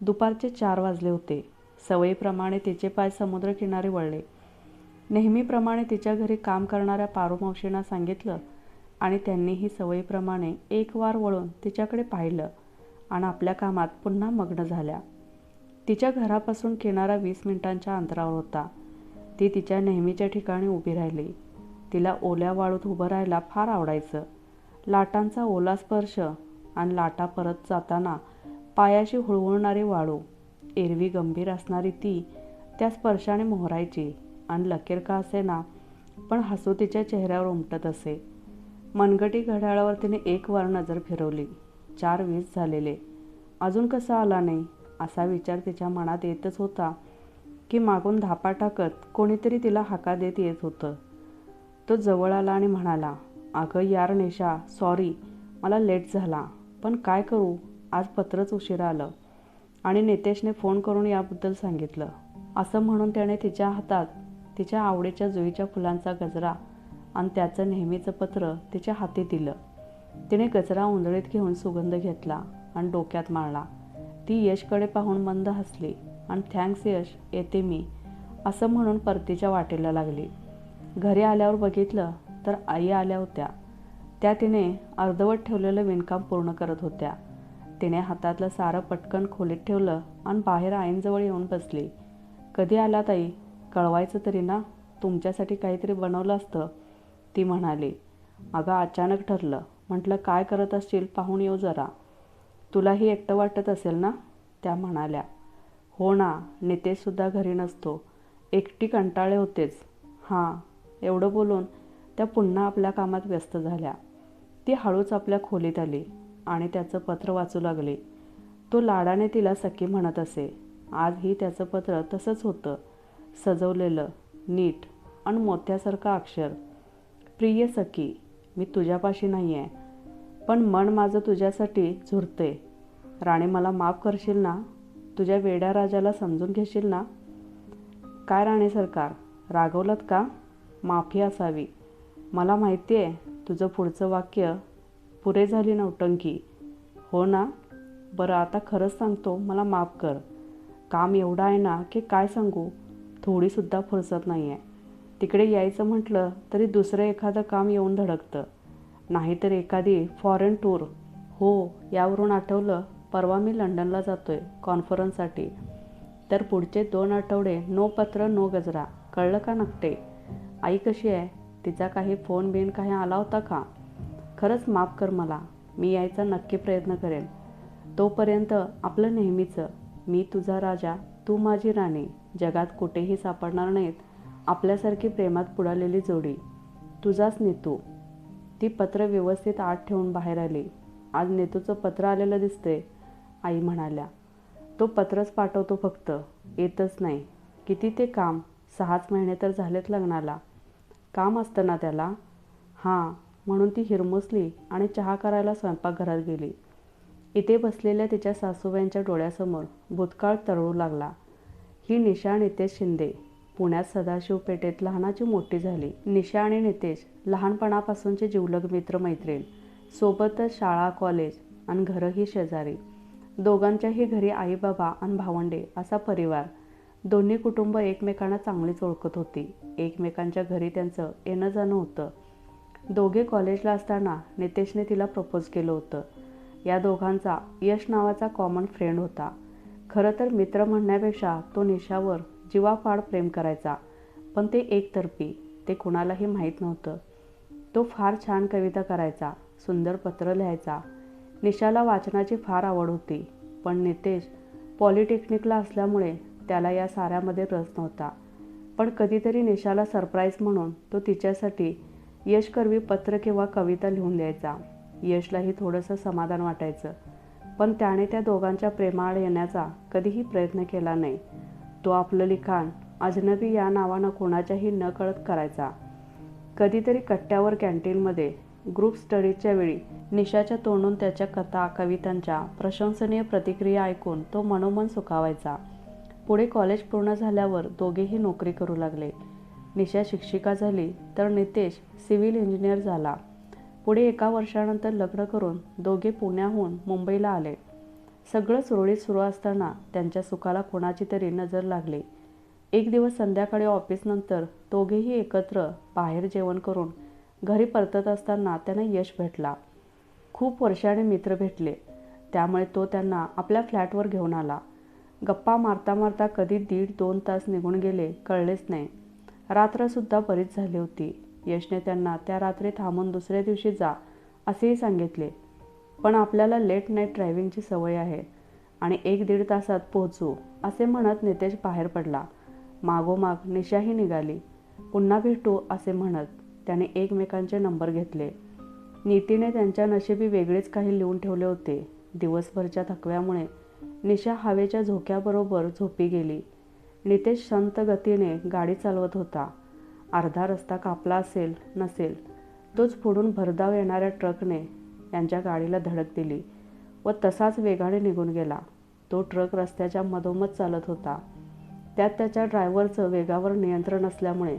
दुपारचे चार वाजले होते. सवयीप्रमाणे तिचे पाय समुद्रकिनारी वळले. नेहमीप्रमाणे तिच्या घरी काम करणाऱ्या पारुमावशींना सांगितलं आणि त्यांनीही सवयीप्रमाणे एक वार वळून तिच्याकडे पाहिलं आणि आपल्या कामात पुन्हा मग्न झाल्या. तिच्या घरापासून किनारा वीस मिनिटांच्या अंतरावर होता. ती तिच्या नेहमीच्या ठिकाणी उभी राहिली. तिला ओल्या वाळूत उभं राहायला फार आवडायचं. लाटांचा ओला स्पर्श आणि लाटा परत जाताना पायाशी हुळहुळणारी वाळू. एरवी गंभीर असणारी ती त्या स्पर्शाने मोहरायची आणि लकेर का असेना पण हसू तिच्या चेहऱ्यावर उमटत असे. मनगटी घड्याळावर तिने एक वार नजर फिरवली. चार वीस झालेले. अजून कसा आला नाही? असा विचार तिच्या मनात येतच होता की मागून धापा टाकत कोणीतरी तिला हाका देत येत होतं. तो जवळ आला आणि म्हणाला अगं यार नेशा सॉरी मला लेट झाला. पण काय करू? आज पत्रच उशिरा आलं आणि नितेशने फोन करून याबद्दल सांगितलं. असं म्हणून त्याने तिच्या हातात तिच्या आवडीच्या जुईच्या फुलांचा गजरा आणि त्याचं नेहमीचं पत्र तिच्या हाती दिलं. तिने गजरा उंदळीत घेऊन सुगंध घेतला आणि डोक्यात मारला ती यशकडे पाहून मंद हसली आणि थँक्स यश येते मी असं म्हणून परतीच्या वाटेला लागली. घरी आल्यावर बघितलं तर आई आल्या होत्या. त्या तिने अर्धवट ठेवलेलं विणकाम पूर्ण करत होत्या. तिने हातातलं सारं पटकन खोलीत ठेवलं आणि बाहेर आईंजवळ येऊन बसली. कधी आला ताई? कळवायचं तरी ना? तुमच्यासाठी काहीतरी बनवलं असतं. ती म्हणाली. अगं अचानक ठरलं. म्हटलं काय करत असशील? पाहून येऊ जरा. तुलाही एकटं वाटत असेल ना? त्या म्हणाल्या. हो ना नितेशसुद्धा घरी नसतो. एकटी कंटाळे होतेच. हां एवढं बोलून त्या पुन्हा आपल्या कामात व्यस्त झाल्या. ती हळूच आपल्या खोलीत आली. आणि त्याचं पत्र वाचू लागले. तो लाडाने तिला सखी म्हणत असे. आजही त्याचं पत्र तसंच होतं. सजवलेलं नीट आणि मोत्यासारखं अक्षर. प्रिय सखी मी तुझ्यापाशी नाही आहे पण मन माझं तुझ्यासाठी झुरते. राणे मला माफ करशील ना? तुझ्या वेड्या राजाला समजून घेशील ना? काय राणे सरकार रागवलत का? माफी असावी. मला माहिती आहे तुझं पुढचं वाक्य पुरे झाली नौटंकी हो ना? बरं आता खरंच सांगतो मला माफ कर. काम एवढं आहे ना की काय सांगू? थोडीसुद्धा फुरसत नाही आहे तिकडे यायचं म्हटलं तरी दुसरं एखादं काम येऊन धडकतं. नाहीतर एखादी फॉरेन टूर हो यावरून आठवलं परवा मी लंडनला जातो आहे कॉन्फरन्ससाठी तर पुढचे दोन आठवडे नो पत्र नो गजरा. कळलं का नकटे? आई कशी आहे? तिचा काही फोन बिन काही आला होता का? खरंच माफ कर मला. मी यायचा नक्की प्रयत्न करेन. तोपर्यंत आपलं नेहमीचं मी तुझा राजा तू माझी राणी जगात कुठेही सापडणार नाहीत आपल्यासारखी प्रेमात पुढालेली जोडी. तुझाच नेतू. ती पत्र व्यवस्थित आत ठेवून बाहेर आली. आज नेतूचं पत्र आलेलं दिसते आई म्हणाल्या. तो पत्रच पाठवतो फक्त. येतच नाही. किती ते काम? सहाच महिने तर झालेत लग्नाला. काम असतं ना त्याला? हां म्हणून ती हिरमुसली आणि चहा करायला स्वयंपाकघरात गेली. इथे बसलेल्या तिच्या सासूबाईंच्या डोळ्यासमोर भूतकाळ तळू लागला. ही निशा नितेश शिंदे. पुण्यात सदाशिव पेठेत लहानाची मोठी झाली. निशा आणि नितेश लहानपणापासूनचे जिवलग मित्र मैत्रीण सोबतच शाळा कॉलेज आणि घरही शेजारी. दोघांच्याही घरी आई बाबा आणि भावंडे असा परिवार. दोन्ही कुटुंब एकमेकांना चांगलीच ओळखत होती. एकमेकांच्या घरी त्यांचं येणं जाणं होतं. दोघे कॉलेजला असताना नितेशने तिला प्रपोज केलं होतं. या दोघांचा यश नावाचा कॉमन फ्रेंड होता. खरं तर मित्र म्हणण्यापेक्षा तो निशावर जीवाफाड प्रेम करायचा पण ते एकतर्फी ते कुणालाही माहीत नव्हतं. तो फार छान कविता करायचा सुंदर पत्र लिहायचा. निशाला वाचनाची फार आवड होती पण नितेश पॉलिटेक्निकला असल्यामुळे त्याला या साऱ्यामध्ये रस नव्हता. पण कधीतरी निशाला सरप्राईज म्हणून तो तिच्यासाठी यशकर्वी पत्र किंवा कविता लिहून द्यायचा. यशलाही थोडंसं समाधान वाटायचं. पण त्याने त्या दोघांच्या प्रेमाळ येण्याचा कधीही प्रयत्न केला नाही. तो आपलं लिखाण अजनबी या नावानं कोणाच्याही न कळत करायचा. कधीतरी कट्ट्यावर कॅन्टीनमध्ये ग्रुप स्टडीजच्या वेळी निशाच्या तोंडून त्याच्या कथा कवितांच्या प्रशंसनीय प्रतिक्रिया ऐकून तो मनोमन सुखावायचा. पुढे कॉलेज पूर्ण झाल्यावर दोघेही नोकरी करू लागले. निशा शिक्षिका झाली तर नितेश सिव्हिल इंजिनियर झाला. पुढे एका वर्षानंतर लग्न करून दोघे पुण्याहून मुंबईला आले. सगळं सुरळीत सुरू असताना त्यांच्या सुखाला कोणाची तरी नजर लागली. एक दिवस संध्याकाळी ऑफिसनंतर दोघेही एकत्र बाहेर जेवण करून घरी परतत असताना त्यांना यश भेटला. खूप वर्षाने मित्र भेटले. त्यामुळे तो त्यांना आपल्या फ्लॅटवर घेऊन आला. गप्पा मारता मारता कधी दीड दोन तास निघून गेले कळलेच नाही. रात्रसुद्धा बरीच झाली होती. यशने त्यांना त्या रात्री थांबून दुसऱ्या दिवशी जा असेही सांगितले. पण आपल्याला लेट नाईट ड्रायव्हिंगची सवय आहे आणि एक दीड तासात पोहोचू असे म्हणत नितेश बाहेर पडला. मागोमाग निशाही निघाली. पुन्हा भेटू असे म्हणत त्याने एकमेकांचे नंबर घेतले. नीतीने त्यांच्या नशिबी वेगळेच काही लिहून ठेवले होते. दिवसभरच्या थकव्यामुळे निशा हवेच्या झोक्याबरोबर झोपी गेली. नितेश संत गतीने गाडी चालवत होता. अर्धा रस्ता कापला असेल नसेल तोच पुढून भरधाव येणाऱ्या ट्रकने यांच्या गाडीला धडक दिली व तसाच वेगाने निघून गेला. तो ट्रक रस्त्याच्या मधोमध चालत होता. त्यात त्याच्या ड्रायव्हरचं वेगावर नियंत्रण असल्यामुळे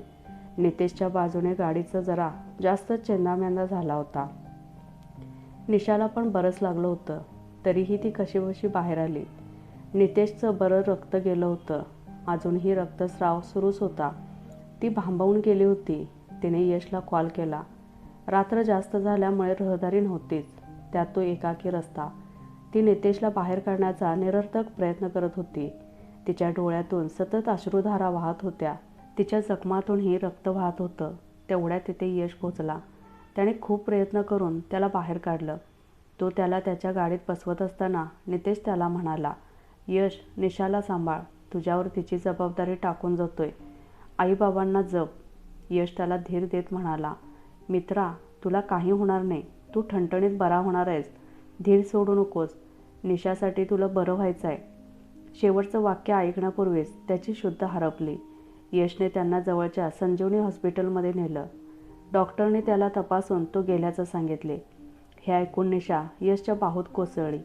नितेशच्या बाजूने गाडीचं जरा जास्त चेंदामेंदा झाला होता. निशाला पण बरंच लागलं होतं तरीही ती कशीबशी बाहेर आली. नितेशचं बरं रक्त गेलं होतं. अजूनही रक्तस्राव सुरूच होता. ती भांबवून गेली होती. तिने यशला कॉल केला. रात्र जास्त झाल्यामुळे रहदारी नव्हतीच. त्यात तो एकाकी रस्ता. ती नितेशला बाहेर काढण्याचा निरर्थक प्रयत्न करत होती. तिच्या डोळ्यातून सतत अश्रुधारा वाहत होत्या. तिच्या जखमातूनही रक्त वाहत होतं. तेवढ्या तिथे यश पोचला. त्याने खूप प्रयत्न करून त्याला बाहेर काढलं. तो त्याला त्याच्या गाडीत बसवत असताना नितेश त्याला म्हणाला यश निशाला सांभाळ. तुझ्यावर तिची जबाबदारी टाकून जातोय. आईबाबांना जप. यश त्याला धीर देत म्हणाला मित्रा तुला काही होणार नाही. तू ठणठणीत बरा होणार आहेस. धीर सोडू नकोस. निशासाठी तुला बरं व्हायचं आहे शेवटचं वाक्य ऐकण्यापूर्वीच त्याची शुद्ध हरपली. यशने त्यांना जवळच्या संजीवनी हॉस्पिटलमध्ये नेलं. डॉक्टरने त्याला तपासून तो गेल्याचं सांगितले. हे ऐकून निशा यशच्या बाहूत कोसळली.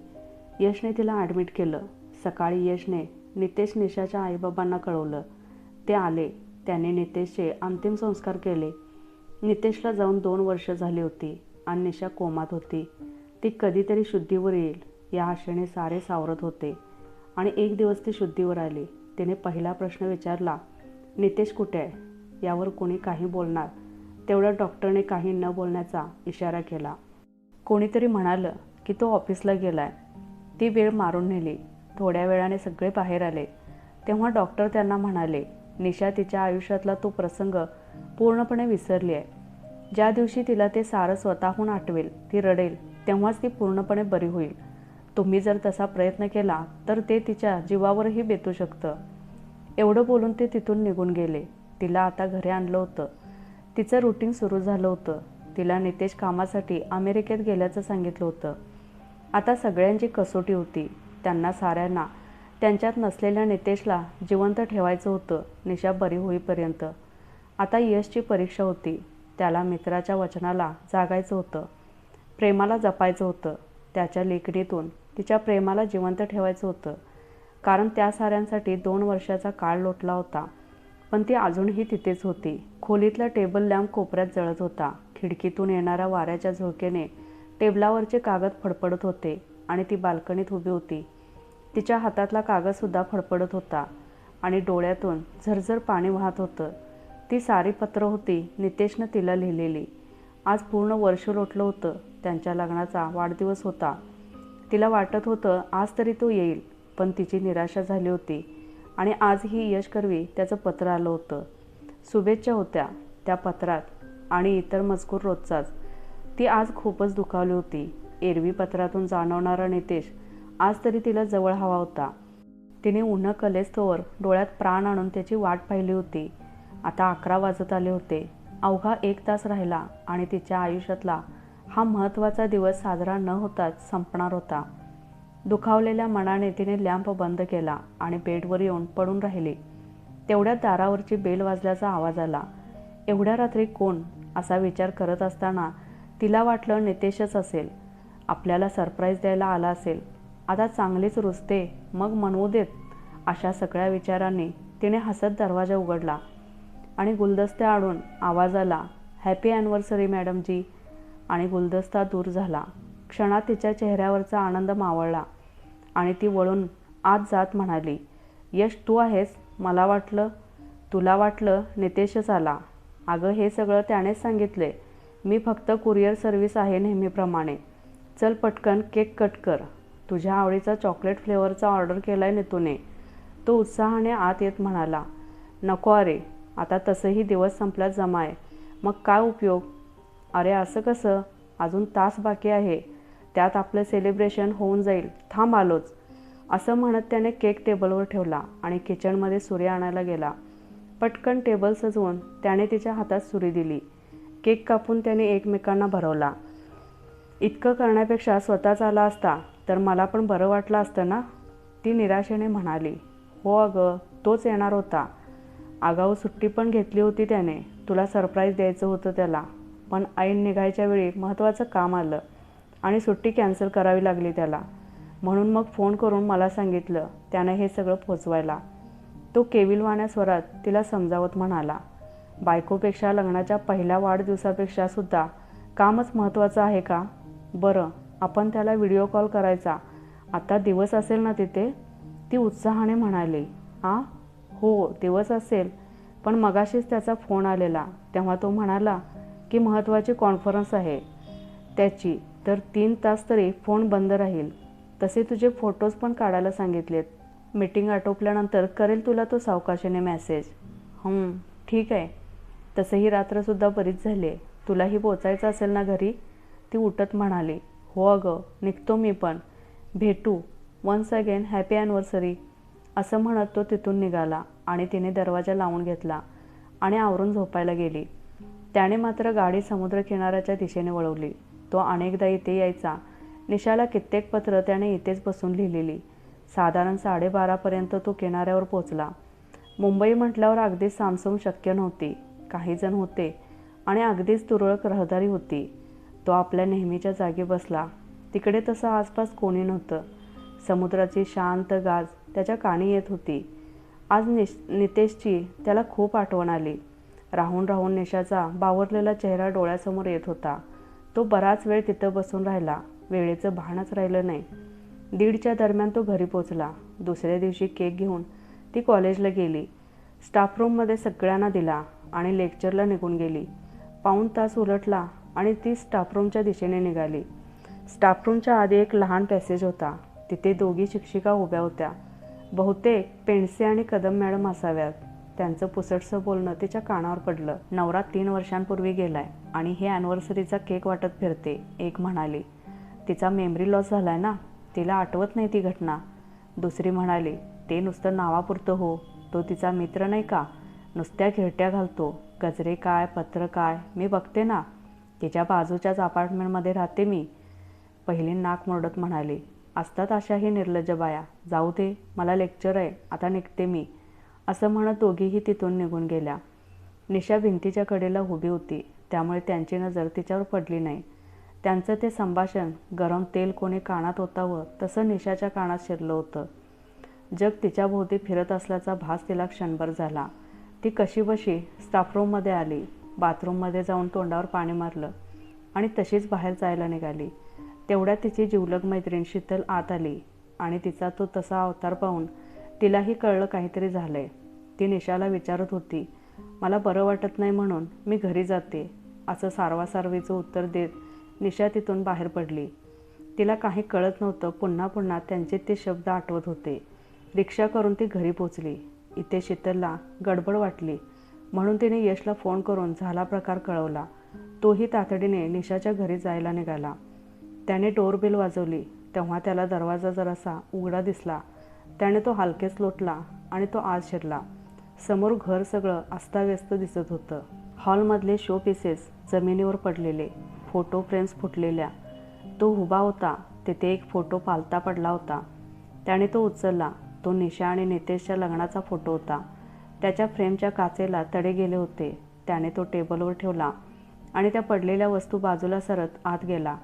यशने तिला ॲडमिट केलं. सकाळी यशने नितेश निशाच्या आईबाबांना कळवलं. ते आले. त्याने नितेशचे अंतिम संस्कार केले. नितेशला जाऊन दोन वर्ष झाली होती आणि निशा कोमात होती. ती कधीतरी शुद्धीवर येईल या आशेने सारे सावरत होते. आणि एक दिवस ती शुद्धीवर आली. तिने पहिला प्रश्न विचारला नितेश कुठे आहे? यावर कोणी काही बोलणार? तेवढ्या डॉक्टरने काही न बोलण्याचा इशारा केला. कोणीतरी म्हणालं की तो ऑफिसला गेलाय. ती वेळ मारून नेली. थोड्या वेळाने सगळे बाहेर आले. तेव्हा डॉक्टर त्यांना म्हणाले निशा तिच्या आयुष्यातला तो प्रसंग पूर्णपणे विसरली आहे. ज्या दिवशी तिला ते सारं स्वतःहून आठवेल ती रडेल तेव्हाच ती पूर्णपणे बरी होईल. तुम्ही जर तसा प्रयत्न केला तर ते तिच्या जीवावरही बेतू शकतं. एवढं बोलून ते तिथून निघून गेले. तिला आता घरी आणलं होतं. तिचं रुटीन सुरू झालं होतं. तिला नितेश कामासाठी अमेरिकेत गेल्याचं सांगितलं होतं. आता सगळ्यांची कसोटी होती. त्यांना साऱ्यांना. त्यांच्यात नसलेल्या नितेशला जिवंत ठेवायचं होतं. निशा बरी होईपर्यंत. आता यशची परीक्षा होती. त्याला मित्राच्या वचनाला जागायचं होतं. प्रेमाला जपायचं होतं. त्याच्या लेखणीतून तिच्या प्रेमाला जिवंत ठेवायचं होतं. कारण त्या साऱ्यांसाठी दोन वर्षाचा काळ लोटला होता. पण ती अजूनही तिथेच होती. खोलीतला टेबल लॅम्प कोपऱ्यात जळत होता. खिडकीतून येणाऱ्या वाऱ्याच्या झोकेने टेबलावरचे कागद फडफडत होते. आणि ती बाल्कनीत उभी होती. तिच्या हातातला कागदसुद्धा फडफडत होता आणि डोळ्यातून झरझर पाणी वाहत होतं. ती सारी पत्र होती. नितेशनं तिला लिहिलेली. आज पूर्ण वर्ष लोटलं होतं. त्यांच्या लग्नाचा वाढदिवस होता. तिला वाटत होतं आज तरी तो येईल पण तिची निराशा झाली होती आणि आजही यश करवी त्याचं पत्र आलं होतं. शुभेच्छा होत्या त्या पत्रात आणि इतर मजकूर रोजचाच. ती आज खूपच दुखावली होती. एरवी पत्रातून जाणवणारा नितेश आज तरी तिला जवळ हवा होता. तिने उन्हं कलेस्तोवर डोळ्यात प्राण आणून त्याची वाट पाहिली होती. आता अकरा वाजत आले होते. अवघा एक तास राहिला आणि तिच्या आयुष्यातला हा महत्त्वाचा दिवस साजरा न होताच संपणार होता. दुखावलेल्या मनाने तिने लॅम्प बंद केला आणि बेडवर येऊन पडून राहिली. तेवढ्यात दारावरची बेल वाजल्याचा आवाज आला. एवढ्या रात्री कोण? असा विचार करत असताना तिला वाटलं नितेशच असेल. आपल्याला सरप्राईज द्यायला आला असेल. आता चांगलीच रुजते मग म्हणवू देत. अशा सगळ्या विचारांनी तिने हसत दरवाजा उघडला आणि गुलदस्ते आणून आवाज आला हॅपी ॲनिव्हर्सरी मॅडमजी आणि गुलदस्ता दूर झाला. क्षणात तिच्या चेहऱ्यावरचा आनंद मावळला आणि ती वळून आत जात म्हणाली यश तू आहेस मला वाटलं तुला वाटलं नितेशच आला. अगं हे सगळं त्यानेच सांगितले. मी फक्त कुरिअर सर्व्हिस आहे नेहमीप्रमाणे. चल पटकन केक कट कर. तुझ्या आवडीचा चॉकलेट फ्लेवरचा ऑर्डर केला आहे नितूने. तो उत्साहाने आत येत म्हणाला नको अरे आता तसंही दिवस संपल्यात जमाय. मग काय उपयोग? अरे असं कसं? अजून तास बाकी आहे. त्यात आपलं सेलिब्रेशन होऊन जाईल. थांब आलोच. असं म्हणत त्याने केक टेबलवर ठेवला आणि किचनमध्ये सुरी आणायला गेला. पटकन टेबल सजवून त्याने तिच्या हातात सुरी दिली. केक कापून त्याने एकमेकांना भरवला. इतकं करण्यापेक्षा स्वतःच आला असता तर मला पण बरं वाटलं असतं ना? ती निराशेने म्हणाली हो अगं तोच येणार होता. आगाऊ सुट्टी पण घेतली होती त्याने. तुला सरप्राईज द्यायचं होतं त्याला. पण ऐन निघायच्या वेळी महत्त्वाचं काम आलं आणि सुट्टी कॅन्सल करावी लागली त्याला. म्हणून मग फोन करून मला सांगितलं त्यानं हे सगळं पोचवायला. तो केविलवाण्या स्वरात तिला समजावत म्हणाला बायकोपेक्षा लग्नाच्या पहिल्या वाढदिवसापेक्षा सुद्धा कामच महत्त्वाचं आहे का? बरं आपण त्याला व्हिडिओ कॉल करायचा. आता दिवस असेल ना तिथे? ती उत्साहाने म्हणाली आ? हो दिवस असेल. पण मगाशीच त्याचा फोन आलेला. तेव्हा तो म्हणाला की महत्त्वाची कॉन्फरन्स आहे. त्याची? तर तीन तास तरी फोन बंद राहील. तसे तुझे फोटोज पण काढायला सांगितलेत. मीटिंग आटोपल्यानंतर करेल तुला तो सावकाशाने मेसेज. ठीक आहे. तसंही रात्रसुद्धा बरीच झाली आहे. तुलाही पोचायचं असेल ना घरी? ती उठत म्हणाली हो अगं निघतो मी पण. भेटू. वन्स अगेन हॅपी ॲनिव्हर्सरी असं म्हणत तो तिथून निघाला आणि तिने दरवाजा लावून घेतला आणि आवरून झोपायला गेली. त्याने मात्र गाडी समुद्रकिनाऱ्याच्या दिशेने वळवली. तो अनेकदा इथे यायचा. निशाला कित्येक पत्र त्याने इथेच बसून लिहिलेली. साधारण साडेबारापर्यंत तो किनाऱ्यावर पोचला मुंबई म्हटल्यावर अगदीच सामसूम शक्य नव्हती. काही जण होते आणि अगदीच तुरळक रहदारी होती. तो आपल्या नेहमीच्या जागी बसला. तिकडे तसं आसपास कोणी नव्हतं. समुद्राची शांत गाज त्याच्या कानी येत होती. आज निश नितेशची त्याला खूप आठवण आली. राहून राहून निशाचा बावरलेला चेहरा डोळ्यासमोर येत होता. तो बराच वेळ तिथं बसून राहिला. वेळेचं भानच राहिलं नाही. दीडच्या दरम्यान तो घरी पोचला. दुसऱ्या दिवशी केक घेऊन ती कॉलेजला गेली. स्टाफ रूममध्ये सगळ्यांना दिला आणि लेक्चरला निघून गेली. पाऊण तास उलटला आणि ती स्टाफरूमच्या दिशेने निघाली. स्टाफरूमच्या आधी एक लहान पॅसेज होता. तिथे दोघी शिक्षिका उभ्या होत्या. बहुतेक पेंडसे आणि कदम मॅडम असाव्यात. त्यांचं पुसटसं बोलणं तिच्या कानावर पडलं. नवरा तीन वर्षांपूर्वी गेलाय आणि हे ॲनिव्हर्सरीचा केक वाटत फिरते एक म्हणाली. तिचा मेमरी लॉस झालाय ना? तिला आठवत नाही ती घटना. दुसरी म्हणाली ते नुसतं नावापुरतं हो. तो तिचा मित्र नाही का? नुसत्या खिरट्या घालतो. गजरे काय पत्र काय? मी बघते ना. तिच्या बाजूच्याच अपार्टमेंटमध्ये राहते मी. पहिली नाक मोडत म्हणाली असतात अशाही निर्लज्ज बाया. जाऊ दे मला लेक्चर आहे आता निघते मी. असं म्हणत दोघीही तिथून निघून गेल्या. निशा भिंतीच्या कडेला उभी होती त्यामुळे त्यांची नजर तिच्यावर पडली नाही. त्यांचं ते संभाषण गरम तेल कोणी कानात होतावं तसं निशाच्या कानात शिरलं होतं. जग तिच्याभोवती फिरत असल्याचा भास तिला क्षणभर झाला. ती कशी बशी स्टाफरूममध्ये आली. बाथरूममध्ये जाऊन तोंडावर पाणी मारलं आणि तशीच बाहेर जायला निघाली. तेवढ्यात तिची जिवलग मैत्रीण शीतल आत आली आणि तिचा तो तसा अवतार पाहून तिलाही कळलं काहीतरी झालंय. ती निशाला विचारत होती मला बरं वाटत नाही म्हणून मी घरी जाते असं सारवासारवीचं उत्तर देत निशा तिथून बाहेर पडली. तिला काही कळत नव्हतं पुन्हा पुन्हा त्यांचे ते शब्द आठवत होते. रिक्षा करून ती घरी पोचली. इथे शीतलला गडबड वाटली. म्हणून तिने यशला फोन करून झाला प्रकार कळवला. तोही तातडीने निशाच्या घरी जायला निघाला. त्याने डोरबेल वाजवली. तेव्हा त्याला दरवाजा जरासा उघडा दिसला. त्याने तो हलकेच लोटला आणि तो आज शिरला. समोर घर सगळं अस्ताव्यस्त दिसत होतं. हॉलमधले शो पीसेस जमिनीवर पडलेले फोटो फ्रेम्स फुटलेल्या. तो उभा होता. तिथे एक फोटो पालता पडला होता. त्याने तो उचलला. तो निशा आणि नितेशच्या लग्नाचा फोटो होता. त्याच्या फ्रेमच्या काचेला तडे गेले होते. त्याने तो टेबलवर ठेवला आणि त्या पडलेल्या वस्तू बाजूला सरत आत गेला.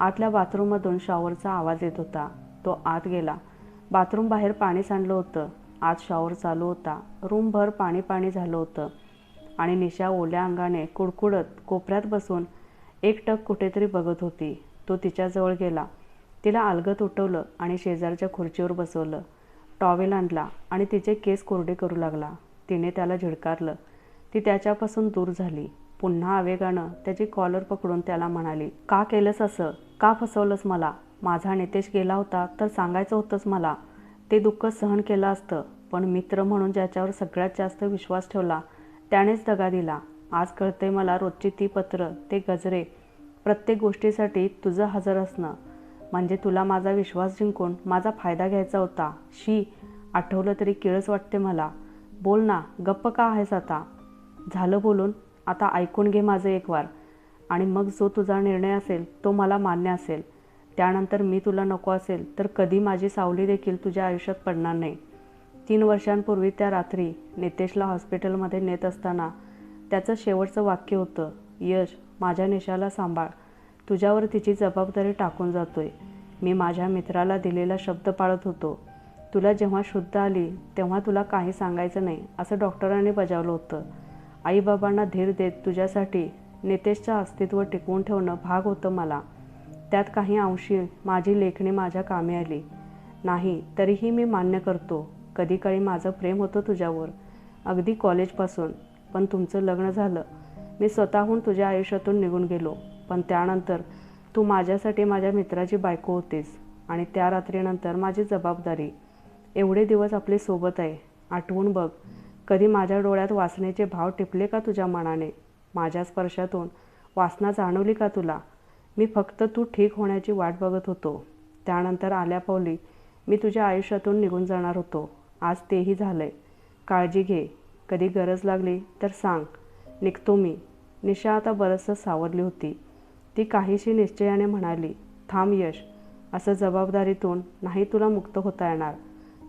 आतल्या बाथरूममधून शॉवरचा आवाज येत होता. तो आत गेला. बाथरूम बाहेर पाणी सांडलं होतं. आत शॉवर चालू होता. रूमभर पाणी पाणी झालं होतं. आणि निशा ओल्या अंगाने कुडकुडत कोपऱ्यात बसून एक टक कुठेतरी बघत होती. तो तिच्याजवळ गेला. तिला अलगत उठवलं आणि शेजारच्या खुर्चीवर बसवलं. टॉवेल आणला आणि तिचे केस कोरडे करू लागला. तिने त्याला झिडकारलं. ती त्याच्यापासून दूर झाली. पुन्हा आवेगानं त्याची कॉलर पकडून त्याला म्हणाली का केलंस असं? का फसवलंस मला? माझा नितेश गेला होता तर सांगायचं होतंच मला. ते दुःख सहन केलं असतं पण मित्र म्हणून ज्याच्यावर सगळ्यात जास्त विश्वास ठेवला त्यानेच दगा दिला. आज कळते मला रोजची ती पत्र ते गजरे. प्रत्येक गोष्टीसाठी तुझं हजर असणं. म्हणजे तुला माझा विश्वास जिंकून माझा फायदा घ्यायचा होता. शी आठवलं तरी किळस वाटते मला. बोल ना गप्प का आहेस आता? झालं बोलून आता ऐकून घे माझं एक वार आणि मग जो तुझा निर्णय असेल तो मला मान्य असेल. त्यानंतर मी तुला नको असेल तर कधी माझी सावली देखील तुझ्या आयुष्यात पडणार नाही. तीन वर्षांपूर्वी त्या रात्री नितेशला हॉस्पिटलमध्ये नेत असताना त्याचं शेवटचं वाक्य होतं यश माझ्या निशाला सांभाळ. तुझ्यावर तिची जबाबदारी टाकून जातोय. मी माझ्या मित्राला दिलेला शब्द पाळत होतो. तुला जेव्हा शुद्ध आली तेव्हा तुला काही सांगायचं नाही असं डॉक्टरांनी बजावलं होतं. आईबाबांना धीर देत तुझ्यासाठी नितेशचं अस्तित्व टिकवून ठेवणं भाग होतं मला. त्यात काही अंशी माझी लेखणी माझ्या कामी आली. नाही तरीही मी मान्य करतो कधी काळी माझं प्रेम होतं तुझ्यावर. अगदी कॉलेजपासून पण तुमचं लग्न झालं. मी स्वतःहून तुझ्या आयुष्यातून निघून गेलो पण त्यानंतर तू माझ्यासाठी माझ्या मित्राची बायको होतीस आणि त्या रात्रीनंतर माझी जबाबदारी एवढे दिवस आपले सोबत आहे. आठवून बघ कधी माझ्या डोळ्यात वासनेचे भाव टिपले का तुझ्या मनाने? माझ्या स्पर्शातून वासना जाणवली का तुला? मी फक्त तू ठीक होण्याची वाट बघत होतो. त्यानंतर आल्या पावली मी तुझ्या आयुष्यातून निघून जाणार होतो. आज तेही झालंय. काळजी घे. कधी गरज लागली तर सांग. निघतो मी. निशा आता बरंचसं सावरली होती. ती काहीशी निश्चयाने म्हणाली थांब यश. असं जबाबदारीतून नाही तुला मुक्त होता येणार.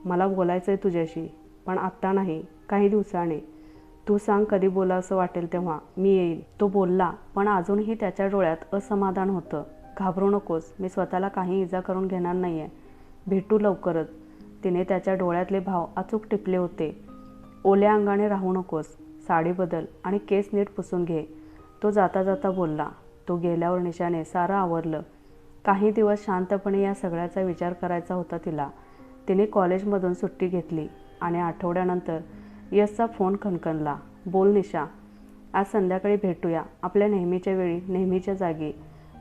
मला बोलायचं आहे तुझ्याशी पण आत्ता नाही काही दिवसाने. तू सांग कधी बोला असं वाटेल तेव्हा मी येईल. तो बोलला पण अजूनही त्याच्या डोळ्यात असमाधान होतं. घाबरू नकोस मी स्वतःला काही इजा करून घेणार नाही आहे भेटू लवकरच. तिने त्याच्या डोळ्यातले भाव अचूक टिपले होते. ओल्या अंगाने राहू नकोस साडी बदल आणि केस नीट पुसून घे. तो जाता जाता बोलला. तो गेल्यावर निशाने सारं आवरलं. काही दिवस शांतपणे या सगळ्याचा विचार करायचा होता तिला. तिने कॉलेजमधून सुट्टी घेतली आणि आठवड्यानंतर यशचा फोन खणखणला. बोल निशा आज संध्याकाळी भेटूया. आपल्या नेहमीच्या वेळी नेहमीच्या जागी.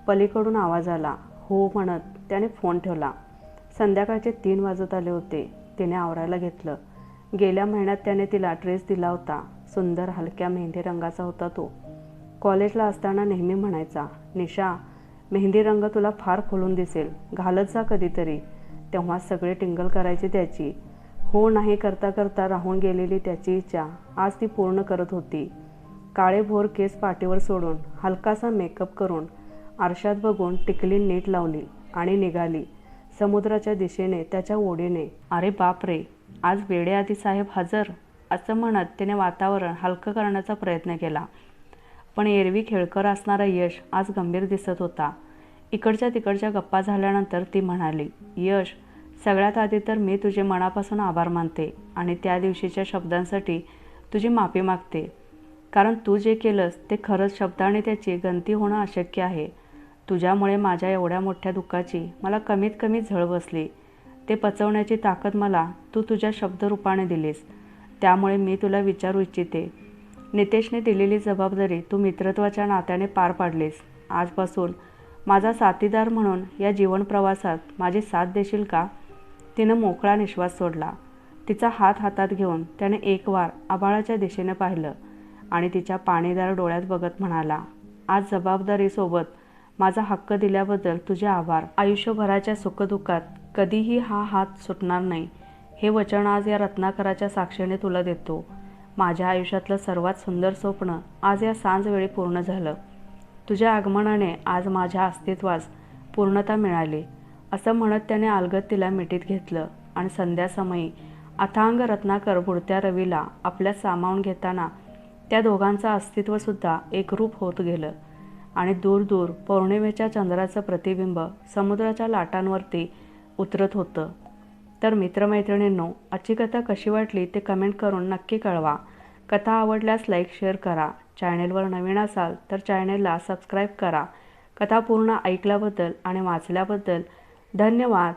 पलीकडून आवाज आला. हो म्हणत त्याने फोन ठेवला. संध्याकाळचे तीन वाजत आले होते. तिने आवरायला घेतलं. गेल्या महिन्यात त्याने तिला ड्रेस दिला होता. सुंदर हलक्या मेहंदी रंगाचा होता तो. कॉलेजला असताना नेहमी म्हणायचा निशा मेहंदी रंग तुला फार खोलून दिसेल. घालत जा कधीतरी. तेव्हा सगळे टिंगल करायचे त्याची. हो नाही करता करता राहून गेलेली त्याची इच्छा आज ती पूर्ण करत होती. काळे भोर केस पाठीवर सोडून हलकासा मेकअप करून आरशात बघून टिकली नीट लावली आणि निघाली. समुद्राच्या दिशेने त्याच्या ओढीने. अरे बाप रे आज वेडेआधी साहेब हजर असं म्हणत तिने वातावरण हलकं करण्याचा प्रयत्न केला. पण एरवी खेळकर असणारा यश आज गंभीर दिसत होता. इकडच्या तिकडच्या गप्पा झाल्यानंतर ती म्हणाली यश सगळ्यात आधी तर मी तुझे मनापासून आभार मानते आणि त्या दिवशीच्या शब्दांसाठी तुझी माफी मागते. कारण तू जे केलंस ते खरंच शब्दाने त्याची गंती होणं अशक्य आहे. तुझ्यामुळे माझ्या एवढ्या मोठ्या दुःखाची मला कमीत कमी झळ बसली. ते पचवण्याची ताकद मला तू तुझ्या शब्दरूपाने दिलीस. त्यामुळे मी तुला विचारू इच्छिते. नितेशने दिलेली जबाबदारी तू मित्रत्वाच्या नात्याने पार पाडलीस. आजपासून माझा साथीदार म्हणून या जीवनप्रवासात माझी साथ देशील का? तिनं मोकळा निश्वास सोडला. तिचा हात हातात घेऊन त्याने एक वार आभाळाच्या दिशेने पाहिलं आणि तिच्या पाणीदार डोळ्यात बघत म्हणाला आज जबाबदारीसोबत माझा हक्क दिल्याबद्दल तुझे आभार. आयुष्यभराच्या सुखदुःखात कधीही हा हात सुटणार नाही. हे वचन आज या रत्नाकराच्या साक्षीने तुला देतो. माझ्या आयुष्यातलं सर्वात सुंदर स्वप्न आज या सांजवेळी पूर्ण झालं. तुझ्या आगमनाने आज माझ्या अस्तित्वास पूर्णता मिळाली. असं म्हणत त्याने अलगत तिला मिठीत घेतलं आणि संध्यासमयी अथांग रत्नाकर बुडत्या रवीला आपल्यात सामावून घेताना त्या दोघांचं अस्तित्वसुद्धा एकरूप होत गेलं आणि दूर दूर पौर्णिमेच्या चंद्राचं प्रतिबिंब समुद्राच्या लाटांवरती उतरत होतं. तर मित्रमैत्रिणींनो आजची कथा कशी वाटली ते कमेंट करून नक्की कळवा. कथा आवडल्यास लाईक शेअर करा. चॅनेलवर नवीन असाल तर चॅनेलला सबस्क्राईब करा. कथा पूर्ण ऐकल्याबद्दल आणि वाचल्याबद्दल धन्यवाद.